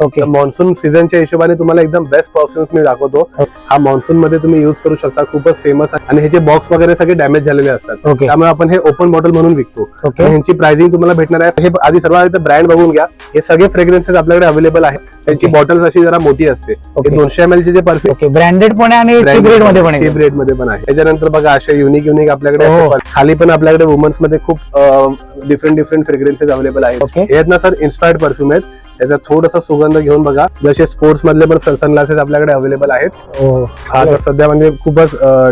Okay monsoon सीझनच्या हिशोबाने तुम्हाला एकदम बेस्ट परफ्युम्स मी दाखवतो. हा मान्सून मध्ये तुम्ही युज करू शकता खूपच फेमस आणि ह्याचे बॉक्स वगैरे सगळे डॅमेज झालेले असतात. ओके त्यामुळे आपण हे ओपन बॉटल म्हणून विकतो. ह्यांची प्राइसिंग तुम्हाला भेटणार आहे. हे आधी सर्वात ब्रँड बघून घ्या. हे सगळे फ्रेग्रन्सेस आपल्याकडे अवेलेबल आहेत. त्यांची. बॉटल्स अशी जरा मोठी असते. दोनशे एम एल चे जे परफ्यूम ओके ब्रँडेड पण आहे आणि रेटमध्ये पण आहे. चीप रेटमध्ये पण आहे. त्याच्यानंतर बघा असे युनिक युनिक आपल्याकडे. असे खाली पण आपल्याकडे वुमन्समध्ये खूप डिफरंट डिफरंट फ्रेग्रन्सेस अवेलेबल आहेत. हे ना सर इन्स्पायर्ड परफ्यूम आहेत. त्याचा थोडासा सुगंध घेऊन बघा. जसे स्पोर्ट्स मधले पण सनग्लासेस आपल्याकडे अवेलेबल आहेत. हो हा आता सध्या म्हणजे खूपच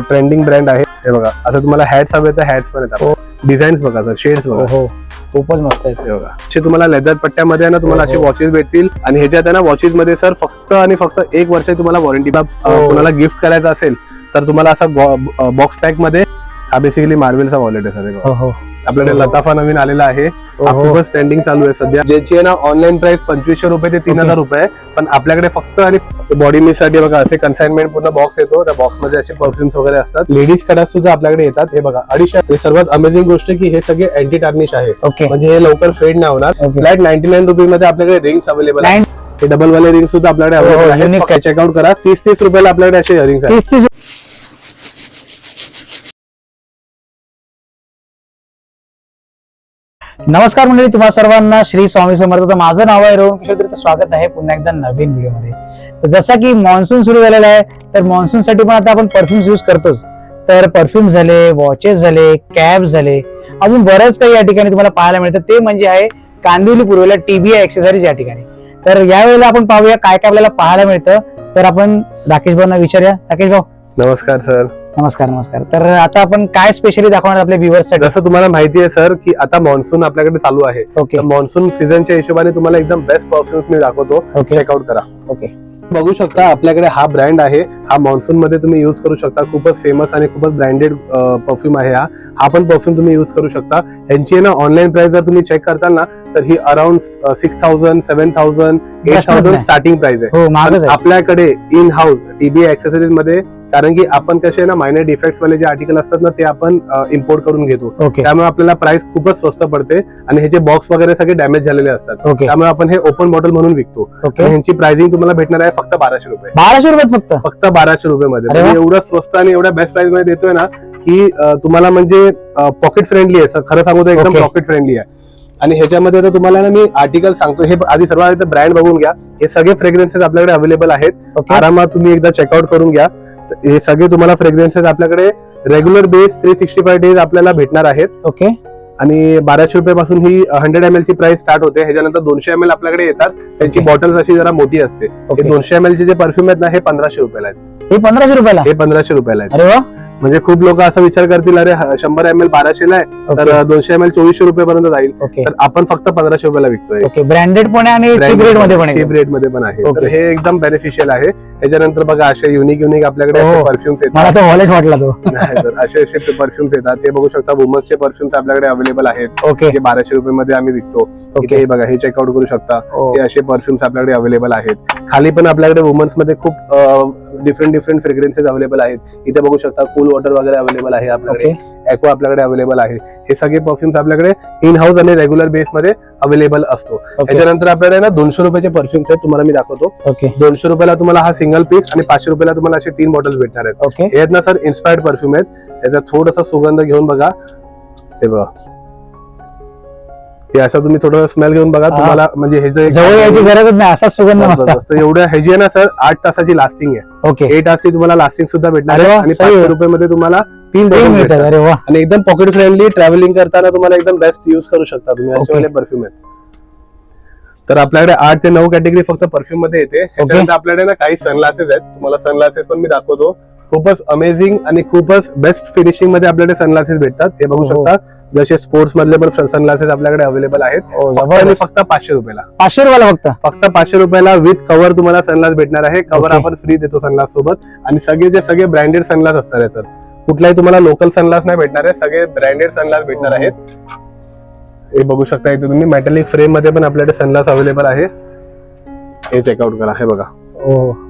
ट्रेंडिंग ब्रँड आहे. हे बघा. आता तुम्हाला हॅट्स हवे तर हॅट्स पण. येतात. डिझाईन्स बघा सर शेड्स बघा. खूपच मस्त आहे हे बघा असे तुम्हाला लेदर पट्ट्यामध्ये ना तुम्हाला हो, असे हो. वॉचेस भेटतील आणि ह्याच्यात आहे ना वॉचेस मध्ये सर फक्त आणि फक्त एक वर्ष तुम्हाला वॉरंटी हो. कोणाला गिफ्ट करायचं असेल तर तुम्हाला असा बॉक्स पॅकमध्ये हा बेसिकली मार्वेलचा वॉलेट आहे सर हे. हो हो आपल्याकडे लताफा नवीन आलेला आहे. हा हो. खूपच ट्रेंडिंग चालू आहे सध्या. ज्याची आहे ना ऑनलाईन प्राइस पंचवीसशे रुपये ते तीन. हजार रुपये आहे. पण आपल्याकडे फक्त आणि बॉडी मिससाठी बघा असे कन्साइनमेंट पूर्ण बॉक्स येतो. त्या बॉक्समध्ये असे परफ्युम्स वगैरे असतात. लेडीज कडा सुद्धा आपल्याकडे येतात. हे बघा अडीचशे. सर्वात अमेझिंग गोष्ट की हे सगळे अँटी टार्निश आहे. ओके. म्हणजे हे लवकर फेड नाही होणार. फ्लॅट नाईन्टी नाईन रुपये मध्ये आपल्याकडे रिंग्स अवेलेबल आहेत. Nine- हे डबल वाले रिंग सुद्धा आपल्याकडे हो, हो, अवेलेबल unique आहेत चेकआउट करा. तीस तीस रुपयाला आपल्याकडे असे रिंग्स आहेत तीस तीस नमस्कार मंडळी तुम्हा सर्वांना श्री स्वामी समर्थ. तर माझं नाव आहे रोहन किशोर तर स्वागत आहे पुन्हा एकदा नवीन व्हिडिओमध्ये. तर जसा की मान्सून सुरू झालेला आहे तर मान्सून साठी पण आता आपण परफ्युम्स यूज करतोच. तर परफ्युम झाले वॉचेस झाले कॅब झाले. अजून बरंच काही या ठिकाणी तुम्हाला पाहायला मिळतं. ते म्हणजे आहे कांदिवली पूर्वेला टीबी एक्सेसरीज या ठिकाणी. तर यावेळेला आपण पाहूया काय काय आपल्याला पाहायला मिळतं. तर आपण राकेश भाऊंना विचारूया. राकेश भाऊ. नमस्कार सर. नमस्कार नमस्कार. तर आता आपण काय स्पेशली दाखवणार आपल्या व्ह्युअर्ससाठी? जसं तुम्हाला माहिती आहे सर की आता मान्सून आपल्याकडे चालू आहे. ओके मान्सून सीझनच्या हिशोबाने तुम्हाला एकदम बेस्ट परफ्युम्स मी दाखवतो. ओके चेकआउट करा. ओके बघू शकता आपल्याकडे हा ब्रँड आहे. हा मान्सून मध्ये तुम्ही युज करू शकता. खूपच फेमस आणि खूपच ब्रँडेड परफ्यूम आहे हा. हा पण परफ्यूम तुम्ही युज करू शकता. यांची ना ऑनलाईन प्राइस जर तुम्ही चेक करताल ना तर ही around six thousand seven thousand eight thousand. Starting price आहे. हो आपल्याकडे इन हाऊस टीबी एक्सेसरीजमध्ये कारण की आपण कसे ना मायनर डिफेक्ट्स वाले जे आर्टिकल असतात ना ते आपण इम्पोर्ट करून घेतो. त्यामुळे आपल्याला प्राइस खूपच स्वस्त पडते आणि ह्याचे बॉक्स वगैरे सगळे डॅमेज झालेले असतात. त्यामुळे आपण हे ओपन बॉटल म्हणून विकतो. ह्यांची प्राइसिंग तुम्हाला भेटणार आहे फक्त बाराशे रुपये. बाराशे रुपयात फक्त? फक्त बाराशे रुपये मध्ये. म्हणजे एवढं स्वस्त आणि एवढ्या बेस्ट प्राइसमध्ये देतोय ना की अं, तुम्हाला म्हणजे पॉकेट फ्रेंडली आहे. खरं सांगू तर एकदम. पॉकेट फ्रेंडली आहे. आणि ह्याच्यामध्ये तर तुम्हाला ना मी आर्टिकल सांगतो. हे आधी सर्वात ब्रँड बघून घ्या. हे सगळे फ्रेग्रन्सेस आपल्याकडे अवेलेबल आहेत. आरामात तुम्ही एकदा चेकआउट करून घ्या. हे सगळे तुम्हाला फ्रेग्रन्सेस आपल्याकडे regular base three sixty five days आपल्याला भेटणार आहेत. ओके आणि बाराशे रुपयापासून ही हंड्रेड एम एल ची प्राइस स्टार्ट होते. ह्याच्यानंतर दोनशे एम एल आपल्याकडे येतात. त्यांची. बॉटल्स अशी जरा मोठी असते. ओके दोनशे एम एल चे जे परफ्यूम आहेत ना हे पंधराशे रुपयाला आहेत. हे पंधराशे रुपयाला? हे पंधराशे रुपयाला आहेत. म्हणजे खूप लोक असा विचार करतील अरे ह- शंभर एम एल बाराशेला आहे तर दोनशे एम एल चोवीसशे रुपयापर्यंत जाईल. तर आपण फक्त पंधराशे रुपयाला विकतोय. ब्रँडेड पण आहे आणि चीप रेटमध्ये पण आहे. चीप रेटमध्ये पण आहे. तर. हे एकदम बेनिफिशियल आहे. त्याच्यानंतर बघा असे युनिक युनिक आपल्याकडे हो. परफ्युम्स मला येतात. तो वॉलेट वाटला तो. असे असे परफ्युम्स येतात. हे बघू शकता वुमन्सचे परफ्युम्स आपल्याकडे अवेलेबल आहेत. ओके. बाराशे रुपये मध्ये आम्ही विकतो. हे बघा हे चेकआउट करू शकता. ओ, हे असे परफ्युम्स आपल्याकडे अवेलेबल आहेत. खाली पण आपल्याकडे वुमन्समध्ये खूप डिफरंट डिफरंट फ्रेग्रन्सेस अवेलेबल आहेत. इथे बघू शकता कूल वॉटर वगैरे अवेलेबल आहे आपल्याकडे. ऍक्वा आपल्याकडे अवेलेबल आहे. हे सगळे परफ्युम्स आपल्याकडे इन हाऊस आणि रेग्युलर बेस मध्ये अवेलेबल असतो. त्याच्यानंतर आपल्याकडे ना दोनशे रुपयाचे परफ्युम्स आहेत तुम्हाला मी दाखवतो. दोनशे रुपयाला तुम्हाला हा सिंगल पीस आणि पाचशे रुपयाला तुम्हाला असे तीन बॉटल्स भेटणार आहेत. हे आहेत ना सर इन्स्पायर्ड परफ्यूम आहेत. याचा थोडासा सुगंध घेऊन बघा. हे बघा. हे असं तुम्ही थोडं स्मेल घेऊन बघा. हा. तुम्हाला म्हणजे हे जे जवळ यायची गरजच नाही असाच सुगंध मस्त. एवढं ह्याची आहे ना सर आठ तासाची लास्टिंग आहे. ओके. एट तासची तुम्हाला लास्टिंग सुद्धा भेटणार अरे आहे. वा, आणि सही पाचशे. रुपये मध्ये तुम्हाला तीन ते मिळतात अरे वा. आणि एकदम पॉकेट फ्रेंडली ट्रॅव्हलिंग करताना तुम्हाला एकदम बेस्ट युज करू शकता तुम्ही. असे Okay. परफ्यूम आहेत. तर आपल्याकडे आठ ते नऊ कॅटेगरी फक्त परफ्यूममध्ये येते. ह्याच्यानंतर आपल्याकडे ना काही सनग्लासेस आहेत. तुम्हाला सनग्लासेस पण मी दाखवतो. खूपच अमेझिंग आणि खूपच बेस्ट फिनिशिंगमध्ये आपल्याकडे सनग्लासेस भेटतात. हे बघू हो, हो. शकता. जसे स्पोर्ट्स मधले पण सनग्लासेस आपल्याकडे अवेलेबल आहेत. ओ, फक्त पाचशे रुपयाला पाचशे रुपयाला. फक्त? फक्त पाचशे रुपयाला विथ कव्हर तुम्हाला सनग्लास भेटणार आहे. कव्हर. आपण फ्री देतो सनग्लास सोबत. आणि सगळे जे सगळे ब्रँडेड सनग्लास असणार आहेत सर कुठलाही तुम्हाला लोकल सनग्लास नाही भेटणार आहे. सगळे ब्रँडेड सनग्लास भेटणार हो. आहेत. हे बघू शकता इथे तुम्ही. मेटॅलिक फ्रेममध्ये पण आपल्याकडे सनग्लास अवेलेबल आहे. हे चेकआउट करा. हे बघा.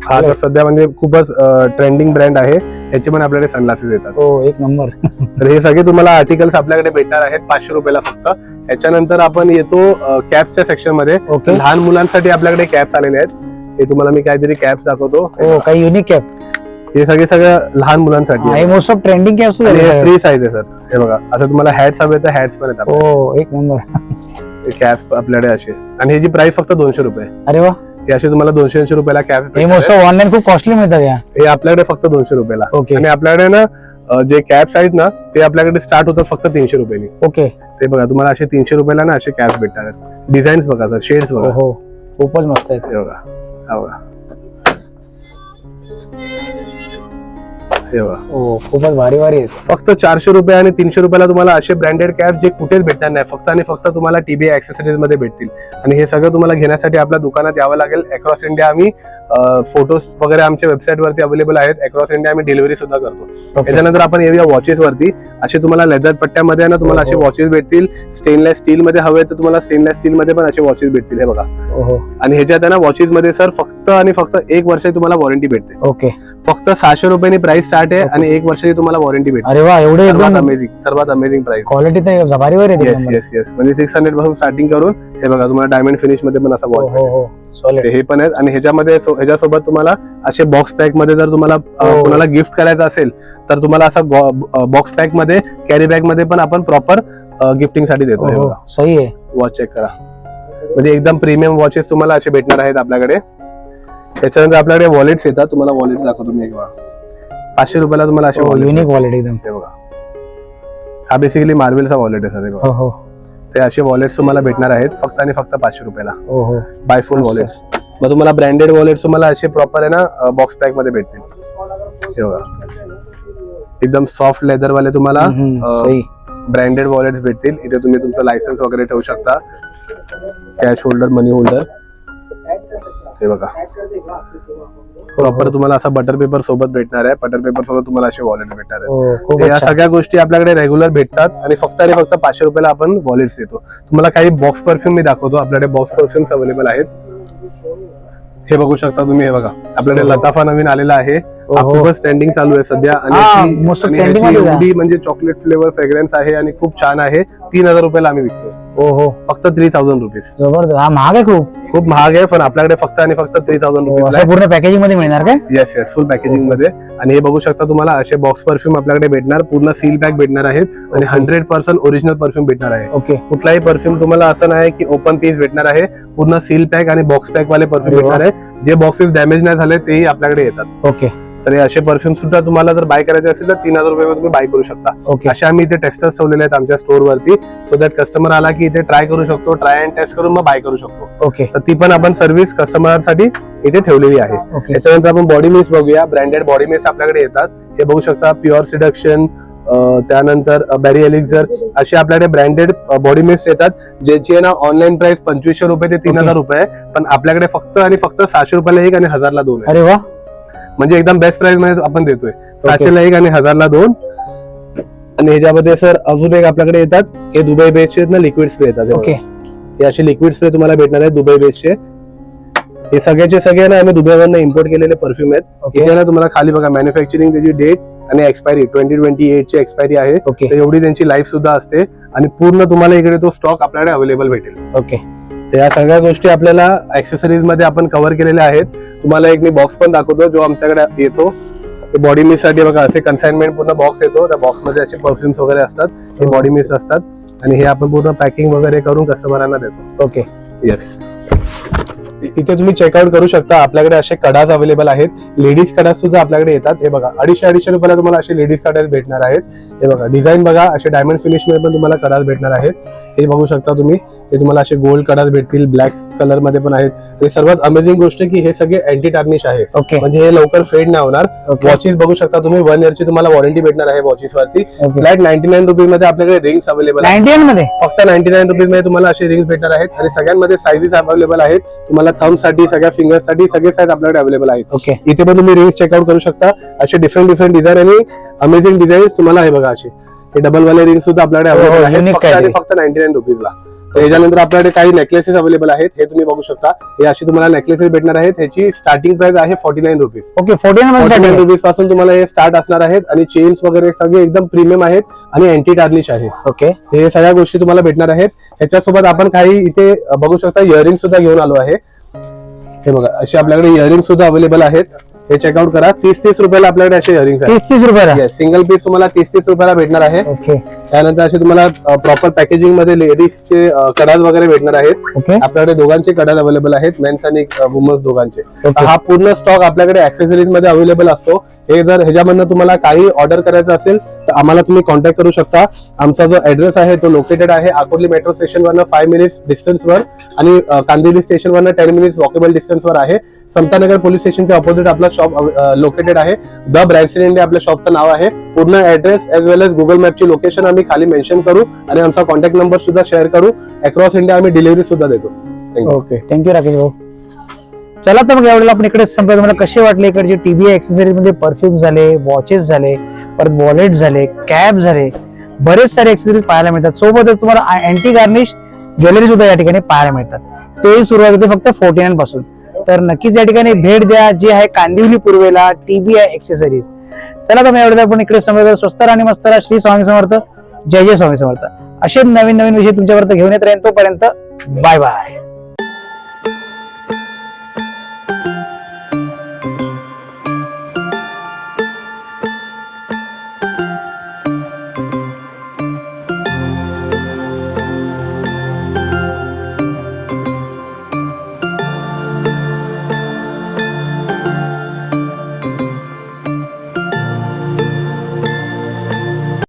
हा. आता सध्या म्हणजे खूपच ट्रेंडिंग ब्रँड आहे. याचे पण आपल्याकडे सनग्लासेस येतात. हो एक नंबर तर हे सगळे तुम्हाला आर्टिकल्स आपल्याकडे भेटणार आहेत पाचशे रुपयाला फक्त. याच्यानंतर आपण येतो कॅप्सच्या सेक्शनमध्ये. लहान मुलांसाठी आपल्याकडे कॅप्स आलेले आहेत. हे तुम्हाला मी काहीतरी कॅप्स दाखवतो. हो काही युनिक कॅप हे सगळे सगळं लहान मुलांसाठी हे आहे. मोस्ट ऑफ ट्रेंडिंग कॅप्स आणि हे फ्री साईज आहे सर हे बघा आता तुम्हाला हॅट्स हवे तर हॅट्स पण येतात. हो एक नंबर कॅप्स आपल्याकडे असे. आणि ह्याची प्राइस फक्त दोनशे रुपये. अरे वा. असे तुम्हाला दोनशे ऐंशी रुपयाला कॅप हे मोस्ट ऑनलाईन खूप कॉस्टली मिळतात या. हे आपल्याकडे फक्त दोनशे रुपयाला. ओके आणि आपल्याकडे ना जे कॅप्स आहेत ना ते आपल्याकडे स्टार्ट होतात फक्त तीनशे रुपयांनी. ओके ते बघा तुम्हाला असे तीनशे रुपयाला ना असे कॅप्स भेटणार आहेत. डिझाईन्स बघा सर शेड्स बघा. हो खूपच मस्त आहेत. हे बघा. हा बघा. हे हो खूपच भारी भारी आहेत. फक्त चारशे रुपये आणि तीनशे रुपयाला तुम्हाला असे ब्रँडेड कॅप जे कुठेच भेटणार नाही. फक्त आणि फक्त तुम्हाला टीबी ऍक्सेसरीजमध्ये भेटतील. आणि हे सगळं तुम्हाला घेण्यासाठी आपल्या दुकानात यावं लागेल. अक्रॉस इंडिया आम्ही फोटोज वगैरे आमच्या वेबसाईट वरती अवेलेबल आहेत. अक्रॉस इंडिया आम्ही डिलिव्हरी सुद्धा करतो. त्याच्यानंतर आपण येऊया वॉचेस वरती. असे तुम्हाला लेदर पट्ट्यामध्ये ना तुम्हाला असे हो. वॉचेस भेटतील. स्टेनलेस स्टील मध्ये हवे तर तुम्हाला स्टेनलेस स्टील मध्ये पण असे वॉचेस भेटतील हे बघा. हो आणि ह्याच्यात ना वॉचेस मध्ये सर फक्त आणि फक्त एक वर्ष तुम्हाला वॉरंटी भेटते. ओके. फक्त सहाशे रुपयांनी प्राइस स्टार्ट आहे. आणि एक वर्षाची तुम्हाला वॉरंटी भेटते. अरे वा एवढे सर्वात अमेझिंग सर्वात अमेझिंग प्राइस क्वालिटी तर भारी भारी आहेत एक येस. येस येस म्हणजे सिक्स हंड्रेडपासून स्टार्टिंग करून हे बघा तुम्हाला डायमंड फिनिशमध्ये पण असा हो वॉच हो हो. सॉलिड हे पण आहेत. आणि ह्याच्यामध्ये ह्याच्यासोबत तुम्हाला असे बॉक्स पॅकमध्ये जर तुम्हाला हो. कोणाला गिफ्ट करायचं असेल तर तुम्हाला असा बॉक्स पॅकमध्ये कॅरी बॅगमध्ये पण आपण प्रॉपर गिफ्टिंगसाठी देतो. हे हो सही आहे. वॉच चेक करा. म्हणजे एकदम प्रीमियम वॉचेस तुम्हाला असे भेटणार आहेत आपल्याकडे. त्याच्यानंतर आपल्याकडे वॉलेट्स येतात. तुम्हाला वॉलेट दाखवतो मी. पाचशे रुपयाला तुम्हाला असे हो युनिक क्वालिटी एकदम. हे बघा. हा बेसिकली मार्वेलचा वॉलेट आहे सर. हे. हो हो. ते असे वॉलेट्स तुम्हाला भेटणार आहेत फक्त आणि फक्त पाचशे रुपयाला. हो बाय अच्छा. वॉलेट्स मग तुम्हाला ब्रँडेड वॉलेट्स तुम्हाला असे प्रॉपर आहे ना बॉक्स पॅकमध्ये भेटतील. हे बघा. एकदम सॉफ्ट लेदर वाले तुम्हाला ब्रँडेड वॉलेट्स भेटतील. इथे तुम्ही तुमचं लायसन्स वगैरे ठेवू शकता. कॅश होल्डर मनी होल्डर हे बघा. प्रॉपर तुम्हाला असा बटर पेपर सोबत भेटणार आहे. बटर पेपर सोबत तुम्हाला असे वॉलेट भेटणार आहे. हो या सगळ्या गोष्टी आपल्याकडे रेग्युलर भेटतात आणि फक्त आणि फक्त पाचशे रुपयाला आपण वॉलेट्स देतो. तुम्हाला काही बॉक्स परफ्यूम मी दाखवतो. आपल्याकडे बॉक्स परफ्युम्स अवेलेबल आहेत. हे बघू शकता तुम्ही हे बघा. आपल्याकडे हो. लताफा नवीन आलेला आहे. हा हो. खूपच ट्रेंडिंग चालू आहे सध्या. आणि हा, म्हणजे चॉकलेट फ्लेवर फ्रेग्रन्स आहे आणि खूप छान आहे. तीन हजार रुपयाला आम्ही विकतो हो हो. फक्त थ्री थाउजंड रुपीज जबरदस्त. हा महाग आहे खूप. खूप महाग आहे पण आपल्याकडे फक्त आणि फक्त थ्री थाउजंड रुपीज असं पूर्ण पॅकेजिंगमध्ये मिळणार काय? येस येस फुल पॅकेजिंगमध्ये. आणि हे बघू शकता तुम्हाला असे बॉक्स परफ्यूम आपल्याकडे भेटणार पूर्ण सील पॅक भेटणार आहेत. आणि हंड्रेड पर्सेंट ओरिजिनल परफ्यूम भेटणार आहे. ओके कुठलाही परफ्यूम तुम्हाला असं नाही की ओपन पीस भेटणार आहे. पूर्ण सील पॅक आणि बॉक्स पॅक वाले परफ्यूम. भेटणार आहे जे बॉक्सेस डॅमेज नाही झाले तेही आपल्याकडे येतात. ओके तर हे असे परफ्यूम सुद्धा तुम्हाला जर बाय करायचे असेल तर तीन हजार रुपये तुम्ही बाय करू शकता. ओके असे आम्ही इथे टेस्टर्स ठेवलेले आहेत आमच्या स्टोर वरती. सो दॅट कस्टमर आला की इथे ट्राय करू शकतो ट्राय अँड टेस्ट करून मग बाय करू शकतो. ओके तर ती पण आपण सर्व्हिस कस्टमरसाठी इथे ठेवलेली आहे. त्याच्यानंतर आपण बॉडी मिस्ट बघूया. ब्रँडेड बॉडी मिस्ट आपल्याकडे येतात. हे बघू शकता प्युअर सिडक्शन त्यानंतर बॅरी एलिक्झर असे आपल्याकडे ब्रँडेड बॉडी मिस्ट येतात ज्याची आहे ना ऑनलाईन प्राइस पंचवीसशे रुपये ते तीन. हजार रुपये पण आपल्याकडे फक्त आणि फक्त सहाशे रुपयाला एक आणि हजारला दोन अरे वा. म्हणजे एकदम बेस्ट प्राइसमध्ये आपण देतोय. सहाशेला एक आणि हजारला दोन. आणि ह्याच्यामध्ये सर अजून एक आपल्याकडे येतात. हे दुबई बेसचे आहेत ना लिक्विड स्प्रे येतात. हे ओके. हे असे लिक्विड स्प्रे तुम्हाला भेटणार आहेत दुबई बेसचे हे सगळ्याचे सगळे ना आम्ही दुबईवरनं इम्पोर्ट केलेले परफ्यूम आहेत. इथे ना तुम्हाला खाली बघा मॅन्युफॅक्चरिंग त्याची डेट आणि एक्सपायरी ट्वेंटी ट्वेंटी एट ची एक्सपायरी आहे. एवढी त्यांची लाईफ सुद्धा असते. आणि पूर्ण तुम्हाला इकडे तो स्टॉक आपल्याकडे अवेलेबल भेटेल. ओके तर या सगळ्या गोष्टी आपल्याला ऍक्सेसरीजमध्ये आपण कव्हर केलेल्या आहेत. तुम्हाला एक मी बॉक्स पण दाखवतो जो आमच्याकडे येतो. बॉडी मिस्टसाठी बघा असे कन्साइनमेंट पूर्ण बॉक्स येतो. त्या बॉक्समध्ये असे परफ्युम्स वगैरे असतात. हे. बॉडी मिस्ट असतात. आणि हे आपण पूर्ण पॅकिंग वगैरे करून कस्टमरांना देतो. ओके येस इथे तुम्ही चेकआउट करू शकता. आपल्याकडे असे कडाज अवेलेबल आहेत. लेडीज कडाज सुद्धा आपल्याकडे येतात. हे बघा अडीचशे अडीचशे रुपयाला तुम्हाला असे लेडीज कडाज भेटणार आहेत. हे बघा डिझाईन बघा असे डायमंड फिनिशमध्ये पण तुम्हाला कडाज भेटणार आहेत. हे बघू शकता तुम्ही. हे तुम्हाला असे गोल्ड कडाज भेटतील ब्लॅक कलरमध्ये पण आहेत. आणि सर्वात अमेझिंग गोष्ट की हे सगळे अँटी टार्निश आहे. ओके म्हणजे हे लवकर फेड नाही होणार. वॉचेस बघू शकता तुम्ही. वन इयरची तुम्हाला वॉरंटी भेटणार आहे वॉचेस वरती. फ्लॅट नाईन्टी नाईन रुपीजमध्ये आपल्याकडे रिंग्स अवेलेबलमध्ये? फक्त नाईन्टी नाईन रुपीजमध्ये तुम्हाला असे रिंग्स भेटणार आहेत. आणि सगळ्यांमध्ये साईजेस अवेलेबल आहेत. तुम्हाला थंबसाठी सगळ्या फिंगर्ससाठी सगळे साईज आपल्याकडे अवेलेबल आहेत. ओके इथे पण तुम्ही रिंग्स चेकआउट करू शकता. असे डिफरंट डिफरंट डिझाईन आणि अमेझिंग डिझाईन तुम्हाला हे बघा असे. हे डबल वाले रिंग सुद्धा आपल्याकडे हो, हो, अवेलेबल फक्त आणि काहीतरी. फक्त नाईन्टी नाईन रुपीजला तर याच्यानंतर आपल्याकडे काही नेकलेसेस अवेलेबल आहेत. हे तुम्ही बघू शकता. हे अशी तुम्हाला नेकलेसेस भेटणार आहेत. ह्याची स्टार्टिंग प्राइस आहे forty nine rupees okay forty nine रुपीजपासून तुम्हाला हे स्टार्ट असणार आहेत आणि चेन्स वगैरे सगळे एकदम प्रीमियम आहेत आणि अँटी टार्निश आहे. ओके हे सगळ्या गोष्टी तुम्हाला भेटणार आहेत. ह्याच्यासोबत आपण काही इथे बघू शकता इयरिंग सुद्धा घेऊन आलो आहे. हे बघा असे आपल्याकडे इयरिंग सुद्धा अवेलेबल आहेत. हे चेकआउट करा. तीस तीस रुपयाला आपल्याकडे असे आहेत. तीस तीस रुपयाला सिंगल पीस तुम्हाला तीस तीस रुपयाला भेटणार आहे. ओके त्यानंतर असे तुम्हाला प्रॉपर पॅकेजिंगमध्ये लेडीजचे कडाज वगैरे भेटणार आहेत. ओके आपल्याकडे दोघांचे कडाज अवेलेबल आहेत. मेन्स आणि वुमन्स दोघांचे. हा पूर्ण स्टॉक आपल्याकडे ऍक्सेसरीजमध्ये अवेलेबल असतो. हे जर ह्याच्यामधनं तुम्हाला काही ऑर्डर करायचं असेल तर आम्हाला तुम्ही कॉन्टॅक्ट करू शकता. आमचा जो ऍड्रेस आहे तो लोकेटेड आहे अकोर्ली मेट्रो स्टेशन वरनं मिनिट्स डिस्टन्सवर आणि कांदिवली स्टेशन वरनं टेन मिनिट्स वॉकेबल डिस्टन्सवर आहे. समतानगर पोलीस स्टेशनच्या ऑपोजिट आपला शॉप लोकेटेड आहे. द ब्रँड्स इन इंडिया आपल्या शॉपचं नाव आहे. पूर्ण address as well as Google मॅपची location आम्ही खाली मेन्शन करू आणि आमचा कॉन्टॅक्ट नंबर सुद्धा शेअर करू. अक्रॉस इंडिया आम्ही डिलिव्हरी सुद्धा देतो. ओके थँक्यू राकेश भाऊ. चला तर मग यावेळेला आपण इकडे संपलं तुम्हाला कसे वाटले इकडचे टीव्ही एक्सेसरीजमध्ये परफ्यूम झाले वॉचेस झाले परत वॉलेट झाले कॅब झाले बरेच सारे एक्सेसरीज पाहायला मिळतात. सोबतच तुम्हाला अँटी गार्निश ज्वेलरी सुद्धा या ठिकाणी पाहायला मिळतात. ते सुरुवात होते फक्त फोर्टी नाईन पासून. तर नक्कीच या ठिकाणी भेट द्या. जे आहे कांदिवली पूर्वेला टीबी एक्सेसरीज चला तर मग एवढं आपण इकडे समज स्वस्त आणि मस्त राहा. श्री स्वामी समर्थ जय जय स्वामी समर्थ. असे नवीन नवीन विषय तुमच्यापर्यंत घेऊन येत राहील तोपर्यंत बाय बाय